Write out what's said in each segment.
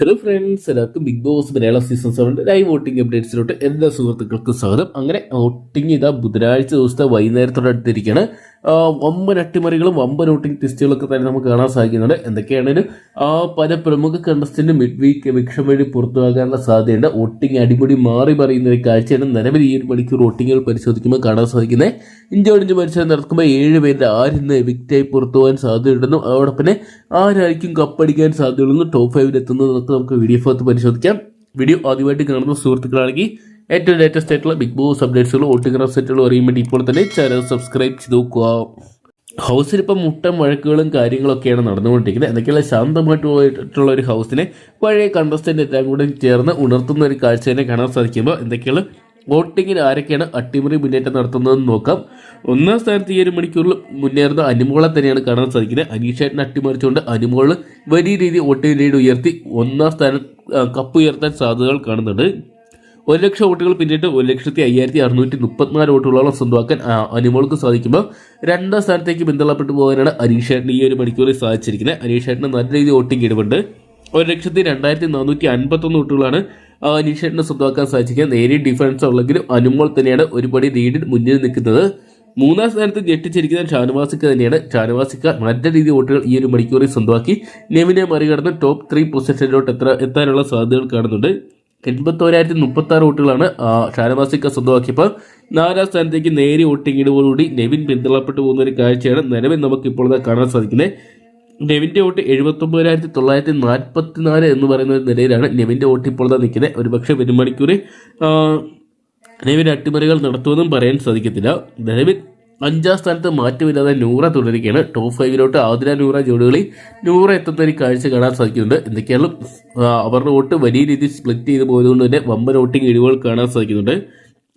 Hello friends എല്ലാവർക്കും Bigg Boss Malayalam season seven live voting അപ്ഡേറ്റ്സിലോട്ട് എല്ലാ സുഹൃത്തുക്കൾക്കും സ്വാഗതം. അങ്ങനെ വോട്ടിംഗ് ഇതാ ബുധനാഴ്ച ദിവസത്തെ വൈകുന്നേരത്തോടെ അടുത്തിരിക്കുകയാണ്. വമ്പൻ അട്ടിമറികളും വമ്പൻ ഔട്ടിംഗ് ടെസ്റ്റുകളൊക്കെ തന്നെ നമുക്ക് കാണാൻ സാധിക്കുന്നുണ്ട്. എന്തൊക്കെയാണെങ്കിലും പല പ്രമുഖ കണ്ടസ്റ്റന്റ് മിഡ് വീക്ക് വിക്ഷം വഴി പുറത്തുവാകാനുള്ള സാധ്യതയുണ്ട്. വോട്ടിംഗ് അടിപൊളി മാറി പറയുന്ന ഒരു കാഴ്ചയാണ് നിലവിൽ ഈ ഒരു മണിക്കൂർ വോട്ടിങ്ങുകൾ പരിശോധിക്കുമ്പോൾ കാണാൻ സാധിക്കുന്നത്. ഇഞ്ചോടിഞ്ച് മത്സരം നടക്കുമ്പോൾ ഏഴ് പേരിൽ ആരിന്ന് എവിക്റ്റായി പുറത്തു പോകാൻ സാധ്യതയുണ്ടെന്നും അതോടൊപ്പം തന്നെ ആരായിരിക്കും കപ്പടിക്കാൻ സാധ്യതയുള്ളൂ ടോപ്പ് ഫൈവിൽ എത്തുന്നതൊക്കെ നമുക്ക് വീഡിയോ ഫോർത്ത് പരിശോധിക്കാം. വീഡിയോ ആദ്യമായിട്ട് കാണുന്ന സുഹൃത്തുക്കളാണെങ്കിൽ ഏറ്റവും ലേറ്റസ്റ്റ് ആയിട്ടുള്ള ബിഗ് ബോസ് അപ്ഡേറ്റ്സുകളും വോട്ടിംഗ് സെറ്റുകളും അറിയാൻ ഇപ്പോൾ തന്നെ ചാനൽ സബ്സ്ക്രൈബ് ചെയ്ത് നോക്കുക. ഹൗസിൽ ഇപ്പം മുട്ടം വഴക്കുകളും കാര്യങ്ങളൊക്കെയാണ് നടന്നുകൊണ്ടിരിക്കുന്നത്. എന്തൊക്കെയുള്ള ശാന്തമായിട്ടുള്ള ഒരു ഹൗസിനെ പഴയ കണ്ടസ്റ്റന്റ് എല്ലാം കൂടെ ചേർന്ന് ഉണർത്തുന്ന ഒരു കാഴ്ച തന്നെ കാണാൻ സാധിക്കുമ്പോൾ എന്തൊക്കെയുള്ള വോട്ടിങ്ങിൽ ആരൊക്കെയാണ് അട്ടിമറി മുന്നേറ്റം നടത്തുന്നതെന്ന് നോക്കാം. ഒന്നാം സ്ഥാനത്ത് ഈ ഒരു മണിക്കൂറിൽ മുന്നേറുന്ന അനുമോളെ തന്നെയാണ് കാണാൻ സാധിക്കുന്നത്. അനീഷേട്ടനെ അട്ടിമറിച്ചുകൊണ്ട് അനുമോൾ വലിയ രീതിയിൽ വോട്ടിംഗ് ലീഡ് ഉയർത്തി ഒന്നാം സ്ഥാനം കപ്പ് ഉയർത്താൻ സാധ്യതകൾ കാണുന്നുണ്ട്. ഒരു ലക്ഷം വോട്ടുകൾ പിന്നിട്ട് ഒരു ലക്ഷത്തി അയ്യായിരത്തി അറുന്നൂറ്റി മുപ്പത്തിനാല് വോട്ടുകളോളം സ്വന്തമാക്കാൻ അനുമോൾക്ക് സാധിക്കുമ്പോൾ രണ്ടാം സ്ഥാനത്തേക്ക് പിന്തള്ളപ്പെട്ടു പോകാനാണ് അനീഷേട്ടന് ഈ ഒരു മണിക്കൂറിൽ സാധിച്ചിരിക്കുന്നത്. അനീഷേട്ടന് നല്ല രീതിയിൽ വോട്ടിംഗ് ഇടവുണ്ട് ഒരു ലക്ഷത്തി രണ്ടായിരത്തി നാനൂറ്റി അൻപത്തൊന്ന് വോട്ടുകളാണ് അനീഷേട്ടന് സ്വന്തമാക്കാൻ സാധിക്കുക നേരിയ ഡിഫറൻസ് ഉള്ളെങ്കിലും അനുമോൾ തന്നെയാണ് ഒരുപടി ലീഡിൽ മുന്നിൽ നിൽക്കുന്നത്. മൂന്നാം സ്ഥാനത്ത് ഞെട്ടിച്ചിരിക്കുന്ന ഷാനുവാസിക്ക തന്നെയാണ്. ഷാനവാസിക്ക നല്ല രീതി വോട്ടുകൾ ഈ ഒരു മണിക്കൂറിൽ സ്വന്തമാക്കി. നെവിനെ മറികടന്ന് ടോപ്പ് ത്രീ പൊസിഷനിലോട്ട് എത്ര എത്താനുള്ള സാധ്യതകൾ കാണുന്നുണ്ട്. എൺപത്തോരായിരത്തി മുപ്പത്തി ആറ് വോട്ടുകളാണ് ഷാനവാസിക്ക സ്വന്തമാക്കിയപ്പോൾ നാലാം സ്ഥാനത്തേക്ക് നേരിയ വോട്ടിങ്ങിനോടുകൂടി നെവിൻ പിന്തള്ളപ്പെട്ടു പോകുന്ന ഒരു കാഴ്ചയാണ് നിലവിൽ നമുക്ക് ഇപ്പോൾ കാണാൻ സാധിക്കുന്നത്. നെവിന്റെ വോട്ട് എഴുപത്തൊമ്പതിനായിരത്തി തൊള്ളായിരത്തി നാൽപ്പത്തി നാല് എന്ന് പറയുന്ന ഒരു നിലയിലാണ് നെവിന്റെ വോട്ട് ഇപ്പോൾ നിൽക്കുന്നത്. ഒരുപക്ഷെ വരും മണിക്കൂർ നിലവിൽ അട്ടിമറികൾ നടത്തുമെന്നും പറയാൻ സാധിക്കത്തില്ല. നിലവിൽ അഞ്ചാം സ്ഥാനത്ത് മാറ്റമില്ലാതെ നൂറ തുടരുകയാണ്. ടോപ്പ് ഫൈവിലോട്ട് ആതിര നൂറ ജോഡികളിൽ നൂറ എത്തുന്ന ഒരു കാഴ്ച കാണാൻ സാധിക്കുന്നുണ്ട്. എന്തൊക്കെയാണ് അവരുടെ വോട്ട് വലിയ രീതിയിൽ സ്പ്ലിറ്റ് ചെയ്ത് പോയതുകൊണ്ട് തന്നെ വമ്പൻ വോട്ടിംഗ് ഇടിവുകൾ കാണാൻ സാധിക്കുന്നുണ്ട്.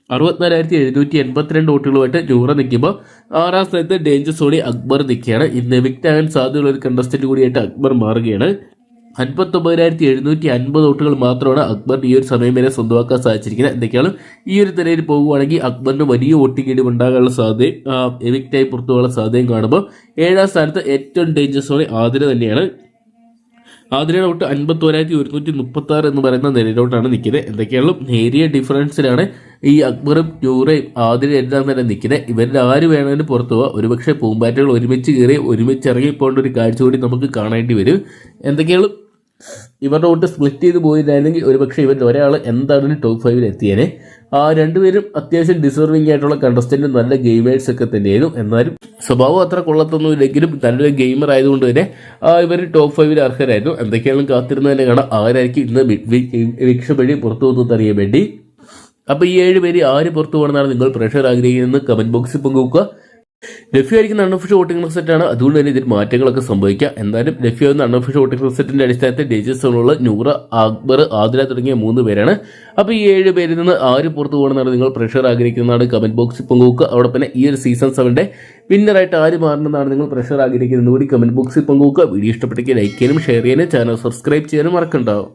അറുപത്തിനാലായിരത്തി എഴുന്നൂറ്റി എൺപത്തിരണ്ട് വോട്ടുകളുമായിട്ട് നൂറ നിൽക്കുമ്പോൾ ആറാം സ്ഥാനത്ത് ഡേഞ്ചർ സോണി അക്ബർ നിൽക്കുകയാണ്. ഇന്ന് എവിക്റ്റ് ആകാൻ സാധ്യതയുള്ള ഒരു കണ്ടസ്റ്റന്റ് കൂടിയായിട്ട് അക്ബർ മാറുകയാണ്. അൻപത്തൊമ്പതിനായിരത്തി എഴുന്നൂറ്റി അൻപത് വോട്ടുകൾ മാത്രമാണ് അക്ബർ ഈ ഒരു സമയം വരെ സ്വന്തമാക്കാൻ സാധിച്ചിരിക്കുന്നത്. എന്തൊക്കെയാണ്? ഈ ഒരു നിലയിൽ പോകുവാണെങ്കിൽ അക്ബറിന് വലിയ വോട്ടിംഗ് ഇടിവ് ഉണ്ടാകാനുള്ള സാധ്യതയും എവിക്റ്റായി പുറത്തു പോകാനുള്ള സാധ്യതയും കാണുമ്പോൾ ഏഴാം സ്ഥാനത്ത് ഏറ്റവും ഡേഞ്ചർ സോണി ആതിര തന്നെയാണ്. ആതിരയുടെ ഔട്ട് അൻപത്തോരായിരത്തി ഒരുന്നൂറ്റി മുപ്പത്തി ആറ് എന്ന് പറയുന്ന നിലയിലോട്ടാണ് നിൽക്കുന്നത്. എന്തൊക്കെയാണ് നേരിയ ഡിഫറൻസിലാണ് ഈ അക്ബറും ടൂറയും ആതിരയും എല്ലാം തന്നെ നിൽക്കുന്നത്. ഇവരിൽ ആര് വേണമെങ്കിലും പുറത്തു പോവാം ഒരുപക്ഷെ പൂമ്പാറ്റകൾ ഒരുമിച്ച് കയറി ഒരുമിച്ച് ഇറങ്ങി ഇറങ്ങിപ്പോകേണ്ട ഒരു കാഴ്ച കൂടി നമുക്ക് കാണേണ്ടി വരും. എന്തൊക്കെയാണ് ഇവരുടെ വോട്ട് സ്പ്ലിറ്റ് ചെയ്ത് പോയില്ലായിരുന്നെങ്കിൽ ഒരുപക്ഷെ ഇവരിൽ ഒരാൾ എന്താണെങ്കിലും ടോപ്പ് ഫൈവിൽ എത്തിയേനെ. ആ രണ്ടുപേരും അത്യാവശ്യം ഡിസർവിംഗ് ആയിട്ടുള്ള കണ്ടസ്റ്റന്റും നല്ല ഗെയിമേഴ്സ് ഒക്കെ തന്നെയായിരുന്നു. എന്നാലും സ്വഭാവം അത്ര കൊള്ളത്തൊന്നുമില്ലെങ്കിലും നല്ലൊരു ഗെയിമർ ആയതുകൊണ്ട് തന്നെ ഇവർ ടോപ്പ് ഫൈവിൽ അർഹരായിരുന്നു. എന്തൊക്കെയാണ് കാത്തിരുന്ന് കാണാം. ആരായിരിക്കും ഇന്ന് വിക്ഷ വഴി പുറത്തു പോകുന്നത് അറിയാൻ വേണ്ടി. അപ്പോൾ ഈ ഏഴ് പേര് ആര് പുറത്തു പോകണമെന്നാണ് നിങ്ങൾ പ്രഷർ ആഗ്രഹിക്കുന്നത് കമന്റ് ബോക്സിൽ പങ്കുവെക്കുക. ലഭ്യമായിരിക്കുന്ന അൺഒഫീഷ്യൽ വോട്ടിംഗ് ആണ്. അതുകൊണ്ട് തന്നെ ഇതിൽ മാറ്റങ്ങളൊക്കെ സംഭവിക്കാം. എന്തായാലും ലഭ്യമാകുന്ന അൺഒഫീഷ്യൽ വോട്ടിംഗ് റിസൾട്ടിന്റെ അടിസ്ഥാനത്തിൽ ഡേജസ് സോണുള്ള നൂറ അക്ബർ ആദില തുടങ്ങിയ മൂന്ന് പേരാണ്. അപ്പോൾ ഈ ഏഴ് പേരിൽ നിന്ന് ആര് പുറത്തു പോകണമെന്നാണ് നിങ്ങൾ പ്രഷർ ആഗ്രഹിക്കുന്നതാണ്. കമന്റ് ബോക്സിൽ പങ്കുവെക്കുക. അതോടൊപ്പം പിന്നെ ഈ ഒരു സീസൺ സെവന്റെ വിന്നറായിട്ട് ആര് മാറണമെന്നാണ് നിങ്ങൾ പ്രഷർ ആഗ്രഹിക്കുന്നത് കൂടി കമന്റ് ബോക്സിൽ പങ്കുവെക്കുക. വീഡിയോ ഇഷ്ടപ്പെട്ടെങ്കിൽ ലൈക്ക് ചെയ്യാനും ഷെയർ ചെയ്യാനും ചാനൽ സബ്സ്ക്രൈബ് ചെയ്യാനും മറക്കണ്ടാവും